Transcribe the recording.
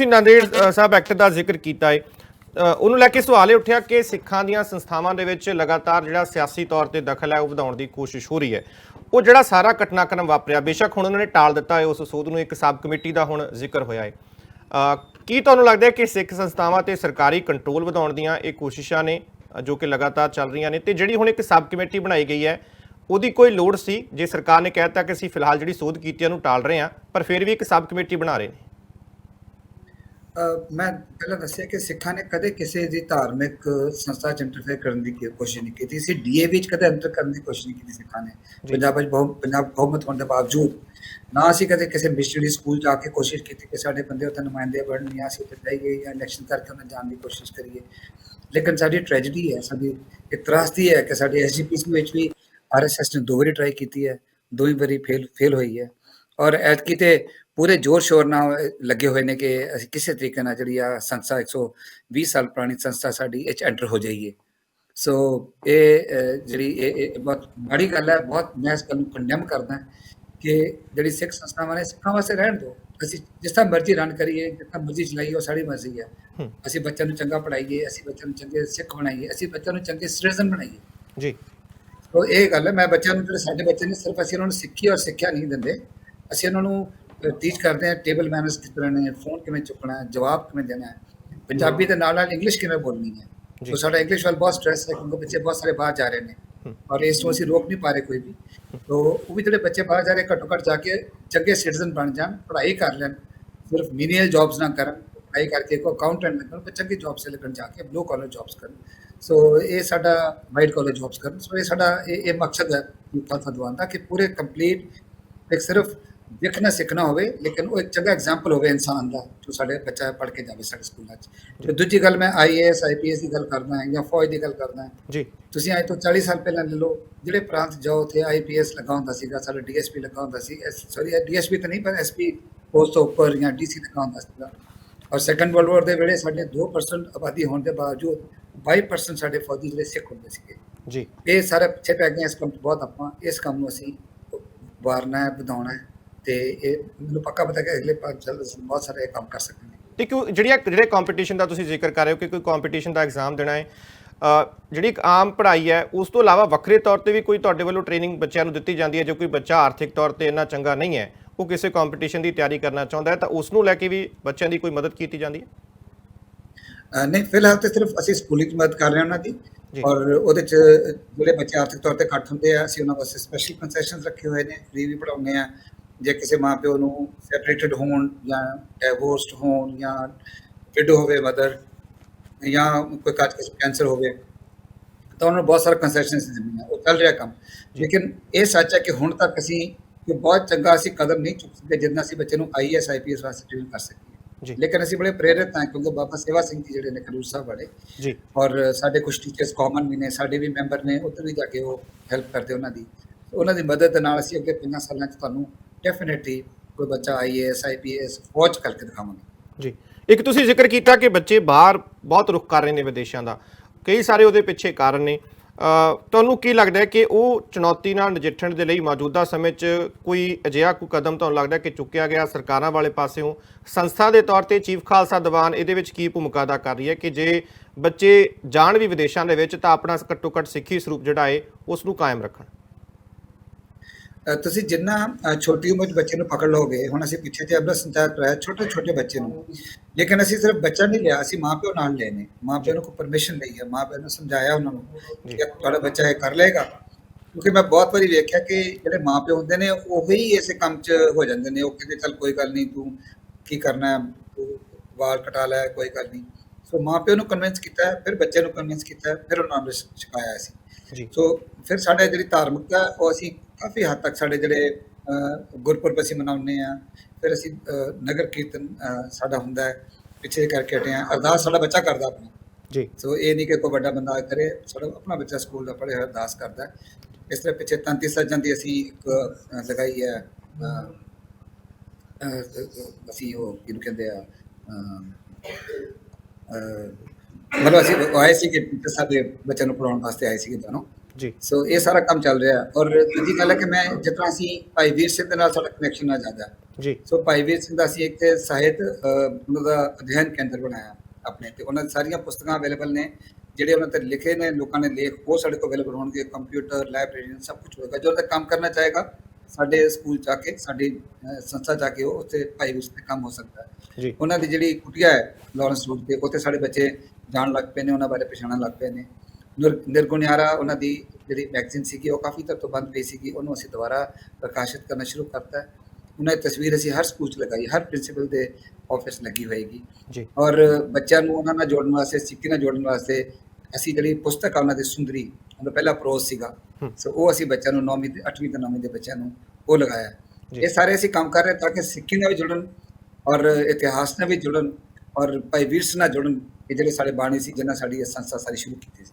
ਤੁਸੀਂ ਨਾਂਦੇੜ ਸਾਹਿਬ ਐਕਟ ਦਾ ਜ਼ਿਕਰ ਕੀਤਾ ਹੈ ਉਹਨੂੰ ਲੈ ਕੇ ਸਵਾਲ ਇਹ ਉੱਠਿਆ ਕਿ ਸਿੱਖਾਂ ਦੀਆਂ ਸੰਸਥਾਵਾਂ ਦੇ ਵਿੱਚ ਲਗਾਤਾਰ ਜਿਹੜਾ ਸਿਆਸੀ ਤੌਰ ਤੇ ਦਖਲ ਹੈ, ਉਹ ਵਧਾਉਣ ਦੀ ਕੋਸ਼ਿਸ਼ ਹੋ ਰਹੀ ਹੈ। ਉਹ ਜਿਹੜਾ ਸਾਰਾ ਘਟਨਾਕ੍ਰਮ ਵਾਪਰਿਆ, ਬੇਸ਼ੱਕ ਹੁਣ ਉਹਨਾਂ ਨੇ ਟਾਲ ਦਿੱਤਾ ਹੈ ਉਸ ਸੋਧ ਨੂੰ ਇੱਕ ਸਬ ਕਮੇਟੀ ਦਾ ਹੁਣ ਜ਼ਿਕਰ ਹੋਇਆ ਹੈ ਕੀ ਤੁਹਾਨੂੰ ਲੱਗਦਾ ਹੈ ਕਿ ਸਿੱਖ ਸੰਸਥਾਵਾਂ ਤੇ ਸਰਕਾਰੀ ਕੰਟਰੋਲ ਵਧਾਉਣ ਦੀਆਂ ਇਹ ਕੋਸ਼ਿਸ਼ਾਂ ਨੇ ਜੋ ਕਿ ਲਗਾਤਾਰ ਚੱਲ ਰਹੀਆਂ ਨੇ ਤੇ ਜਿਹੜੀ ਹੁਣ ਇੱਕ ਸਬ ਕਮੇਟੀ ਬਣਾਈ ਗਈ ਹੈ, ਉਹਦੀ ਕੋਈ ਲੋੜ ਸੀ? ਜੇ ਸਰਕਾਰ ਨੇ ਕਹਿਤਾ ਕਿ ਅਸੀਂ ਫਿਲਹਾਲ ਜਿਹੜੀ ਸੋਧ ਕੀਤੀ ਹੈ, ਉਹਨੂੰ ਟਾਲ ਰਹੇ ਹਾਂ, ਪਰ ਫਿਰ ਵੀ ਇੱਕ ਸਬ ਕਮੇਟੀ ਬਣਾ ਰਹੇ ਨੇ। ਅ, ਮੈਂ ਪਹਿਲਾਂ ਦੱਸਿਆ ਕਿ ਸਿੱਖਾਂ ਨੇ ਕਦੇ ਕਿਸੇ ਦੀ ਧਾਰਮਿਕ ਸੰਸਥਾ ਚ ਇੰਟਰਫੇਅਰ ਕਰਨ ਦੀ ਕੀ- ਕੋਸ਼ਿਸ਼ ਨਹੀਂ ਕੀਤੀ ਸੀ। ਡੀਏ ਵਿੱਚ ਕਦੇ ਅੰਤਰ ਕਰਨ ਦੀ ਕੋਸ਼ਿਸ਼ ਨਹੀਂ ਕੀਤੀ ਸਿੱਖਾਂ ਨੇ। ਜੀ। ਪੰਜਾਬ ਵਿੱਚ ਬਹੁ ਪੰਜਾਬ ਬਹੁਮਤ ਹੋਣ ਦੇ ਬਾਵਜੂਦ ਨਾ ਅਸੀਂ ਕਦੇ ਕਿਸੇ ਮਿਸ਼ਨਰੀ ਸਕੂਲ ਜਾ ਕੇ ਕੋਸ਼ਿਸ਼ ਕੀਤੀ ਕਿ ਸਾਡੇ ਬੰਦੇ ਉੱਥੇ ਨੁਮਾਇੰਦੇ ਬਣਨ ਜਾਂ ਅਸੀਂ ਉੱਥੇ ਜਾਈਏ ਜਾਂ ਇਲੈਕਸ਼ਨ ਕਰਕੇ ਉਹਨਾਂ ਜਾਣ ਦੀ ਕੋਸ਼ਿਸ਼ ਕਰੀਏ। ਲੇਕਿਨ ਸਾਡੀ ਟ੍ਰੈਜੇਡੀ ਹੈ ਸਾਡੀ ਇੱਕ ਤਰਾਸਦੀ ਹੈ ਕਿ ਸਾਡੇ ਐਸਜੀਪੀਸੀ ਵਿੱਚ ਵੀ ਆਰਐਸਐਸ ਨੇ ਦੋ ਵਾਰੀ ਟਰਾਈ ਕੀਤੀ ਹੈ ਦੋਵੇਂ ਵਾਰੀ ਫੇਲ ਫੇਲ ਹੋਈ ਹੈ। ਔਰ ਐਤਕੀ ਤੇ ਪੂਰੇ ਜ਼ੋਰ ਸ਼ੋਰ ਨਾਲ ਲੱਗੇ ਹੋਏ ਨੇ ਕਿ ਅਸੀਂ ਕਿਸੇ ਤਰੀਕੇ ਨਾਲ ਜਿਹੜੀ ਆ ਸੰਸਥਾ 120 ਸਾਲ ਪੁਰਾਣੀ ਸੰਸਥਾ ਸਾਡੀ ਇਹ 'ਚ ਐਂਟਰ ਹੋ ਜਾਈਏ। ਸੋ ਇਹ ਜਿਹੜੀ ਇਹ ਬਹੁਤ ਮਾੜੀ ਗੱਲ ਹੈ ਬਹੁਤ ਮੈਂ ਇਸ ਗੱਲ ਨੂੰ ਕੰਡੈਮ ਕਰਦਾ ਕਿ ਜਿਹੜੀ ਸਿੱਖ ਸੰਸਥਾਵਾਂ ਨੇ ਸਿੱਖਾਂ ਵਾਸਤੇ ਰਹਿਣ ਦਿਓ। ਅਸੀਂ ਜਿਸ ਤਰ੍ਹਾਂ ਮਰਜ਼ੀ ਰਨ ਕਰੀਏ ਜਿਸ ਤਰ੍ਹਾਂ ਮਰਜ਼ੀ ਚਲਾਈਏ ਉਹ ਸਾਡੀ ਮਰਜ਼ੀ ਹੈ। ਅਸੀਂ ਬੱਚਿਆਂ ਨੂੰ ਚੰਗਾ ਪੜ੍ਹਾਈਏ ਅਸੀਂ ਬੱਚਿਆਂ ਨੂੰ ਚੰਗੇ ਸਿੱਖ ਬਣਾਈਏ ਅਸੀਂ ਬੱਚਿਆਂ ਨੂੰ ਚੰਗੇ ਸਿਟੀਜ਼ਨ ਬਣਾਈਏ। ਜੀ। ਸੋ ਇਹ ਗੱਲ ਹੈ ਮੈਂ ਬੱਚਿਆਂ ਨੂੰ ਜਿਹੜੇ ਸਾਡੇ ਬੱਚੇ ਨੇ ਸਿਰਫ ਅਸੀਂ ਉਹਨਾਂ ਨੂੰ ਸਿੱਖੀ ਔਰ ਸਿੱਖਿਆ ਨਹੀਂ ਦਿੰਦੇ। ਅਸੀਂ ਉਹਨਾਂ ਨੂੰ ਟੀਚ ਕਰਦੇ ਹਾਂ ਟੇਬਲ ਮੈਨਰਸ ਕਿਸ ਤਰ੍ਹਾਂ ਨੇ ਫੋਨ ਕਿਵੇਂ ਚੁੱਕਣਾ ਹੈ ਜਵਾਬ ਕਿਵੇਂ ਦੇਣਾ ਹੈ ਪੰਜਾਬੀ ਦੇ ਨਾਲ ਨਾਲ ਇੰਗਲਿਸ਼ ਕਿਵੇਂ ਬੋਲਣੀ ਹੈ। ਸੋ ਸਾਡਾ ਇੰਗਲਿਸ਼ ਵੱਲ ਬਹੁਤ ਸਟ੍ਰੈਸ ਹੈ ਕਿਉਂਕਿ ਬੱਚੇ ਬਹੁਤ ਸਾਰੇ ਬਾਹਰ ਜਾ ਰਹੇ ਨੇ। ਔਰ ਇਸ ਨੂੰ ਅਸੀਂ ਰੋਕ ਨਹੀਂ ਪਾ ਰਹੇ ਕੋਈ ਵੀ ਤੋ ਉਹ ਵੀ ਜਿਹੜੇ ਬੱਚੇ ਬਾਹਰ ਜਾ ਰਹੇ ਘੱਟੋ ਘੱਟ ਜਾ ਕੇ ਚੰਗੇ ਸਿਟੀਜ਼ਨ ਬਣ ਜਾਣ ਪੜ੍ਹਾਈ ਕਰ ਲੈਣ ਸਿਰਫ ਮੀਨੀਅਲ ਜੌਬਸ ਨਾ ਕਰਨ ਪੜ੍ਹਾਈ ਕਰਕੇ ਕੋ ਅਕਾਊਂਟੈਂਟ ਲੱਗਣ ਪਰ ਚੰਗੀ ਜੌਬ ਸੇ ਲੱਗਣ ਜਾ ਕੇ ਬਲੂ ਕਾਲਰ ਜੌਬਸ ਕਰਨ ਸੋ ਇਹ ਸਾਡਾ ਵਾਈਟ ਕਾਲਰ ਜੌਬਸ ਕਰਨ ਸੋ ਇਹ ਸਾਡਾ ਇਹ ਮਕਸਦ ਹੈ ਖਾਲਸਾ ਦੁਆਨ ਦਾ ਕਿ ਪੂਰੇ ਕੰਪਲੀਟ ਇੱਕ ਸਿਰਫ ਦੇਖਣਾ ਸਿੱਖਣਾ ਹੋਵੇ ਲੇਕਿਨ ਉਹ ਇੱਕ ਚੰਗਾ ਐਗਜ਼ਾਮਪਲ ਹੋਵੇ ਇਨਸਾਨ ਦਾ ਜੋ ਸਾਡੇ ਬੱਚਾ ਪੜ੍ਹ ਕੇ ਜਾਵੇ ਸਾਡੇ ਸਕੂਲਾਂ 'ਚ। ਤੇ ਦੂਜੀ ਗੱਲ ਮੈਂ ਆਈਏਐਸ ਆਈਪੀਐਸ ਦੀ ਗੱਲ ਕਰਦਾ ਹਾਂ ਜਾਂ ਫੌਜ ਦੀ ਗੱਲ ਕਰਦਾ ਹਾਂ। ਜੀ। ਤੁਸੀਂ ਅੱਜ ਤੋਂ 40 ਸਾਲ ਪਹਿਲਾਂ ਲੈ ਲਓ ਜਿਹੜੇ ਪ੍ਰਾਂਤ ਜਾਓ ਉੱਥੇ ਆਈਪੀਐਸ ਲੱਗਾ ਹੁੰਦਾ ਸੀਗਾ ਸਾਡਾ ਡੀਐਸਪੀ ਲੱਗਾ ਹੁੰਦਾ ਸੀ ਸੌਰੀ ਡੀਐਸਪੀ ਤਾਂ ਨਹੀਂ ਪਰ ਐਸਪੀ ਪੋਸਟ ਤੋਂ ਉੱਪਰ ਜਾਂ ਡੀਸੀ ਲੱਗਾ ਹੁੰਦਾ ਸੀਗਾ। ਔਰ ਸੈਕੰਡ ਵਰਲਡ ਵਾਰ ਦੇ ਵੇਲੇ ਸਾਡੇ 2% ਆਬਾਦੀ ਹੋਣ ਦੇ ਬਾਵਜੂਦ 22% ਸਾਡੇ ਫੌਜੀ ਜਿਹੜੇ ਸਿੱਖ ਹੁੰਦੇ ਸੀਗੇ। ਜੀ। ਇਹ ਸਾਰੇ ਪਿੱਛੇ ਪੈ ਗਏ ਇਸ ਕੰਮ ਤੋਂ ਬਹੁਤ ਆਪਾਂ ਇਸ ਕੰਮ ਨੂੰ ਅਸੀਂ ਵਾਰਨਾ ਹੈ ਵਧਾਉਣਾ ਹੈ। ਤੇ ਇਹ ਮੈਨੂੰ ਪੱਕਾ ਪਤਾ ਕਿ ਅਗਲੇ ਅਸੀਂ ਬਹੁਤ ਸਾਰੇ ਕੰਮ ਕਰ ਸਕਦੇ ਹਾਂ ਤੇ ਕਿਉਂ ਜਿਹੜੀਆਂ ਜਿਹੜੇ ਕੰਪੀਟੀਸ਼ਨ ਦਾ ਤੁਸੀਂ ਜ਼ਿਕਰ ਕਰ ਰਹੇ ਹੋ ਕਿ ਕੋਈ ਕੰਪੀਟੀਸ਼ਨ ਦਾ ਐਗਜ਼ਾਮ ਦੇਣਾ ਹੈ ਜਿਹੜੀ ਇੱਕ ਆਮ ਪੜ੍ਹਾਈ ਹੈ ਉਸ ਤੋਂ ਇਲਾਵਾ ਵੱਖਰੇ ਤੌਰ ਤੇ ਵੀ ਕੋਈ ਤੁਹਾਡੇ ਵੱਲੋਂ ਟ੍ਰੇਨਿੰਗ ਬੱਚਿਆਂ ਨੂੰ ਦਿੱਤੀ ਜਾਂਦੀ ਹੈ ਜੇ ਕੋਈ ਬੱਚਾ ਆਰਥਿਕ ਤੌਰ ਤੇ ਇੰਨਾ ਚੰਗਾ ਨਹੀਂ ਹੈ ਉਹ ਕਿਸੇ ਕੰਪੀਟੀਸ਼ਨ ਦੀ ਤਿਆਰੀ ਕਰਨਾ ਚਾਹੁੰਦਾ ਹੈ ਤਾਂ ਉਸ ਨੂੰ ਲੈ ਕੇ ਵੀ ਬੱਚਿਆਂ ਦੀ ਕੋਈ ਮਦਦ ਕੀਤੀ ਜਾਂਦੀ ਹੈ ਨਹੀਂ ਫਿਲਹਾਲ ਤੇ ਸਿਰਫ ਅਸੀਂ ਸਕੂਲਿੰਗ ਚ ਮਦਦ ਕਰ ਰਹੇ ਹਾਂ ਉਹਨਾਂ ਦੀ। ਔਰ ਉਹਦੇ ਚ ਜਿਹੜੇ ਬੱਚੇ ਆਰਥਿਕ ਤੌਰ ਤੇ ਘੱਟ ਹੁੰਦੇ ਆ ਅਸੀਂ ਉਹਨਾਂ ਵਾਸਤੇ ਸਪੈਸ਼ਲ ਕੰਸੈਸ਼ਨਸ ਰੱਖੇ ਹੋਏ ਨੇ ਫ੍ਰੀ ਵੀ ਪੜਾਉਂਦੇ ਆ ਜੇ ਕਿਸੇ ਮਾਪਿਓ ਨੂੰ ਸੈਪਰੇਟਡ ਹੋਣ ਜਾਂ ਡਿਵੋਰਸਡ ਹੋਣ ਜਾਂ ਵਿਡੋ ਹੋਵੇ ਮਦਰ ਜਾਂ ਕੋਈ ਕੱਚ ਕਿਸੇ ਕੈਂਸਰ ਹੋਵੇ ਤਾਂ ਉਹਨਾਂ ਨੂੰ ਬਹੁਤ ਸਾਰੇ ਕੰਸੈਸ਼ਨਸ ਦਿੰਦੇ ਆ ਉਹ ਚੱਲ ਰਿਹਾ ਕੰਮ। ਲੇਕਿਨ ਇਹ ਸੱਚ ਹੈ ਕਿ ਹੁਣ ਤੱਕ ਅਸੀਂ ਕਿ ਬਹੁਤ ਚੰਗਾ ਅਸੀਂ ਕਦਮ ਨਹੀਂ ਚੁੱਕ ਸਕੇ ਜਿੰਨਾ ਅਸੀਂ ਬੱਚੇ ਨੂੰ ਆਈਐਸ ਆਈਪੀਐਸ ਵਾਸਤੇ ਟ੍ਰੇਨ ਕਰ ਸਕੀਏ। ਜੀ। ਲੇਕਿਨ ਅਸੀਂ ਬੜੇ ਪ੍ਰੇਰਿਤ ਹਾਂ ਕਿਉਂਕਿ ਬਾਬਾ ਸੇਵਾ ਸਿੰਘ ਜੀ ਜਿਹੜੇ ਨੇ ਖਡੂਰ ਸਾਹਿਬ ਵਾਲੇ ਜੀ। ਔਰ ਸਾਡੇ ਕੁਝ ਟੀਚਰਸ ਕਾਮਨ ਵੀ ਨੇ ਸਾਡੇ ਵੀ ਮੈਂਬਰ ਨੇ ਉੱਧਰ ਵੀ ਜਾ ਕੇ ਉਹ ਹੈਲਪ ਕਰਦੇ ਉਹਨਾਂ ਦੀ। ਉਹਨਾਂ ਦੀ ਮਦਦ ਨਾਲ ਅਸੀਂ ਅੱਗੇ 5 ਸਾਲਾਂ 'ਚ ਤੁਹਾਨੂੰ ਡੈਫੀਨਿਟਲੀ ਕੋਈ ਬੱਚਾ ਆਈਏਐਸ ਆਈਪੀਐਸ ਫੌਜ ਕਰਕੇ ਦਿਖਾਵਾਂਗੇ। ਜੀ। ਇੱਕ ਤੁਸੀਂ ਜ਼ਿਕਰ ਕੀਤਾ ਕਿ ਬੱਚੇ ਬਾਹਰ ਬਹੁਤ ਰੁਖ ਕਰ ਰਹੇ ਨੇ ਵਿਦੇਸ਼ਾਂ ਦਾ। ਕਈ ਸਾਰੇ ਉਹਦੇ ਪਿੱਛੇ ਕਾਰਨ ਨੇ। ਤੁਹਾਨੂੰ ਕੀ ਲੱਗਦਾ ਹੈ ਕਿ ਉਹ ਚੁਣੌਤੀ ਨਾਲ ਨਜਿੱਠਣ ਦੇ ਲਈ ਮੌਜੂਦਾ ਸਮੇਂ 'ਚ ਕੋਈ ਅਜਿਹਾ ਕੋਈ ਕਦਮ ਤੁਹਾਨੂੰ ਲੱਗਦਾ ਕਿ ਚੁੱਕਿਆ ਗਿਆ ਸਰਕਾਰਾਂ ਵਾਲੇ ਪਾਸਿਓਂ? ਸੰਸਥਾ ਦੇ ਤੌਰ ਤੇ ਚੀਫ ਖਾਲਸਾ ਦੀਵਾਨ ਇਹਦੇ ਵਿੱਚ ਕੀ ਭੂਮਿਕਾ ਅਦਾ ਕਰ ਰਹੀ ਹੈ ਕਿ ਜੇ ਬੱਚੇ ਜਾਣ ਵੀ ਵਿਦੇਸ਼ਾਂ ਦੇ ਵਿੱਚ ਤਾਂ ਆਪਣਾ ਘੱਟੋ ਘੱਟ ਸਿੱਖੀ ਸਰੂਪ ਜਿਹੜਾ ਹੈ, ਉਸ ਨੂੰ ਕਾਇਮ ਰੱਖਣ? ਅ, ਤੁਸੀਂ ਜਿੰਨਾ ਅ, ਛੋਟੀ ਉਮਰ 'ਚ ਬੱਚੇ ਨੂੰ ਪਕੜ ਲਓਗੇ ਹੁਣ ਅਸੀਂ ਪਿੱਛੇ ਜੇ ਅਬਲਾ ਸੰਚਾਰ ਕਰਾਇਆ ਛੋਟੇ ਛੋਟੇ ਬੱਚੇ ਨੂੰ। ਲੇਕਿਨ ਅਸੀਂ ਸਿਰਫ ਬੱਚਾ ਨਹੀਂ ਲਿਆ ਅਸੀਂ ਮਾਪਿਓ ਨਾਲ ਲਏ ਨੇ। ਮਾਪਿਓ ਨੂੰ ਕੋਈ ਪਰਮਿਸ਼ਨ ਲਈ ਹੈ ਮਾਪਿਓ ਨੂੰ ਸਮਝਾਇਆ ਉਹਨਾਂ ਨੂੰ ਜੀ। ਕਿ ਤੁਹਾਡਾ ਬੱਚਾ ਇਹ ਕਰ ਲਏਗਾ। ਕਿਉਂਕਿ ਮੈਂ ਬਹੁਤ ਵਾਰੀ ਵੇਖਿਆ ਕਿ ਜਿਹੜੇ ਮਾਪਿਓ ਹੁੰਦੇ ਨੇ ਉਹੀ ਇਸੇ ਕੰਮ 'ਚ ਹੋ ਜਾਂਦੇ ਨੇ। ਉਹ ਕਹਿੰਦੇ ਚੱਲ ਕੋਈ ਗੱਲ ਨਹੀਂ ਤੂੰ ਕੀ ਕਰਨਾ ਹੈ, ਤੂੰ ਵਾਲ ਕਟਾ ਲੈ ਕੋਈ ਗੱਲ ਨਹੀਂ। ਸੋ ਮਾਪਿਓ ਨੂੰ ਕਨਵਿੰਸ ਕੀਤਾ ਹੈ, ਫਿਰ ਬੱਚੇ ਨੂੰ ਕਨਵਿੰਸ ਕੀਤਾ ਹੈ, ਫਿਰ ਉਹਨਾਂ ਨੂੰ ਸਿਖਾਇਆ ਸੀ ਜੀ। ਸੋ ਫਿਰ ਸਾਡੇ ਜਿਹੜੀ ਧਾਰਮਿਕਤਾ ਹੈ, ਉਹ ਅਸੀਂ ਕਾਫੀ ਹੱਦ ਤੱਕ ਸਾਡੇ ਜਿਹੜੇ ਗੁਰਪੁਰਬ ਅਸੀਂ ਮਨਾਉਂਦੇ ਆ ਫਿਰ ਅਸੀਂ ਨਗਰ ਕੀਰਤਨ ਸਾਡਾ ਹੁੰਦਾ ਹੈ ਪਿੱਛੇ ਕਰਕੇ ਹਟੇ ਆ ਅਰਦਾਸ ਸਾਡਾ ਬੱਚਾ ਕਰਦਾ ਆਪਣੀ। ਜੀ। ਸੋ ਇਹ ਨਹੀਂ ਕਿ ਕੋਈ ਵੱਡਾ ਬੰਦਾ ਕਰੇ ਸਾਡਾ ਆਪਣਾ ਬੱਚਾ ਸਕੂਲ ਦਾ ਪੜ੍ਹਿਆ ਹੋਇਆ ਅਰਦਾਸ ਕਰਦਾ। ਇਸ ਤਰ੍ਹਾਂ ਪਿੱਛੇ ਤੰਤੀ ਸੱਜਣ ਦੀ ਅਸੀਂ ਇੱਕ ਲਗਾਈ ਹੈ ਅਸੀਂ ਉਹ ਕਿਹਨੂੰ ਕਹਿੰਦੇ ਆ ਮਤਲਬ ਅਸੀਂ ਆਏ ਸੀ ਕਿ ਸਾਡੇ ਬੱਚਿਆਂ ਨੂੰ ਪੜਾਉਣ ਵਾਸਤੇ ਆਏ ਸੀਗੇ ਦੋਨੋਂ। ਜੀ। ਸੋ ਇਹ ਸਾਰਾ ਕੰਮ ਚੱਲ ਰਿਹਾ। ਔਰ ਦੂਜੀ ਗੱਲ ਹੈ ਕਿ ਮੈਂ ਤਰ੍ਹਾਂ ਅਸੀਂ ਭਾਈ ਵੀਰ ਸਿੰਘ ਦੇ ਨਾਲ ਸਾਡਾ ਕਨੈਕਸ਼ਨ ਆ ਜ਼ਿਆਦਾ। ਹੈ। ਜੀ। ਸੋ ਭਾਈ ਵੀਰ ਸਿੰਘ ਦਾ ਅਸੀਂ ਇੱਕ ਤੇ ਸਾਹਿਤ ਉਹਨਾਂ ਦਾ ਅਧਿਐਨ ਕੇਂਦਰ ਬਣਾਇਆ ਆਪਣੇ ਤੇ। ਉਹਨਾਂ ਦੀ ਸਾਰੀਆਂ ਪੁਸਤਕਾਂ ਅਵੇਲੇਬਲ ਨੇ ਜਿਹੜੇ ਉਹਨਾਂ ਤੇ ਲਿਖੇ ਨੇ ਲੋਕਾਂ ਨੇ ਲੇਖ ਉਹ ਸਾਡੇ ਕੋਲ ਅਵੇਲੇਬਲ ਹੋਣਗੇ ਕੰਪਿਊਟਰ ਲਾਇਬ੍ਰੇਰੀ ਸਭ ਕੁਝ ਹੋਏਗਾ। ਜੋ ਤੱਕ ਕੰਮ ਕਰਨਾ ਚਾਹੇਗਾ ਸਾਡੇ ਸਕੂਲ ਜਾ ਕੇ ਸਾਡੀ ਸੰਸਥਾ ਜਾ ਕੇ ਉਹ ਉੱਥੇ ਭਾਈ ਵੀਰ ਸਿੰਘ ਤੇ ਕੰਮ ਹੋ ਸਕਦਾ ਹੈ। ਜੀ। ਉਹਨਾਂ ਦੀ ਜਿਹੜੀ ਕੁਟੀਆ ਹੈ ਲਾਰੈਂਸ ਰੋਡ ਤੇ ਉੱਥੇ ਸਾਡੇ ਬੱਚੇ ਜਾਣ ਲੱਗ ਪਏ ਨੇ ਉਹਨਾਂ ਬਾਰੇ ਪਛਾਣਨ ਲੱਗ ਪਏ ਨੇ। ਨਿਰਗੁਣਿਆਰਾ ਉਹਨਾਂ ਦੀ ਜਿਹੜੀ ਮੈਗਜ਼ੀਨ ਸੀਗੀ ਉਹ ਕਾਫੀ ਤਰ ਤੋਂ ਬੰਦ ਪਈ ਸੀਗੀ ਉਹਨੂੰ ਅਸੀਂ ਦੁਬਾਰਾ ਪ੍ਰਕਾਸ਼ਿਤ ਕਰਨਾ ਸ਼ੁਰੂ ਕਰਤਾ ਉਹਨਾਂ ਦੀ ਤਸਵੀਰ ਅਸੀਂ ਹਰ ਸਕੂਲ 'ਚ ਲਗਾਈ ਹਰ ਪ੍ਰਿੰਸੀਪਲ ਦੇ ਆਫਿਸ ਲੱਗੀ ਹੋਏਗੀ। ਜੀ। ਔਰ ਬੱਚਿਆਂ ਨੂੰ ਉਹਨਾਂ ਨਾਲ ਜੋੜਨ ਵਾਸਤੇ ਸਿੱਖੀ ਨਾਲ ਜੋੜਨ ਵਾਸਤੇ ਅਸੀਂ ਜਿਹੜੀ ਪੁਸਤਕ ਆ ਉਹਨਾਂ ਦੀ ਸੁੰਦਰੀ ਉਹਦਾ ਪਹਿਲਾ ਪ੍ਰੋਜ਼ ਸੀਗਾ। ਸੋ ਉਹ ਅਸੀਂ ਬੱਚਿਆਂ ਨੂੰ 9ਵੀਂ ਤੇ 8ਵੀਂ ਤੇ 9ਵੀਂ ਦੇ ਬੱਚਿਆਂ ਨੂੰ ਉਹ ਲਗਾਇਆ। ਇਹ ਸਾਰੇ ਅਸੀਂ ਕੰਮ ਕਰ ਰਹੇ ਤਾਂ ਕਿ ਸਿੱਖੀ ਨਾਲ ਵੀ ਜੁੜਨ ਔਰ ਇਤਿਹਾਸ ਨਾਲ ਵੀ ਜੁੜਨ ਔਰ ਭਾਈ ਵੀਰ ਸਿੰਘ ਨਾਲ ਜੁੜਨ ਇਹ ਜਿਹੜੇ ਸਾਡੇ ਬਾਣੀ ਸੀ ਜਿਨ੍ਹਾਂ ਸਾਡੀ ਇਹ ਸੰਸਥਾ ਸਾਰੀ ਸ਼ੁਰੂ ਕੀਤੀ ਸੀ।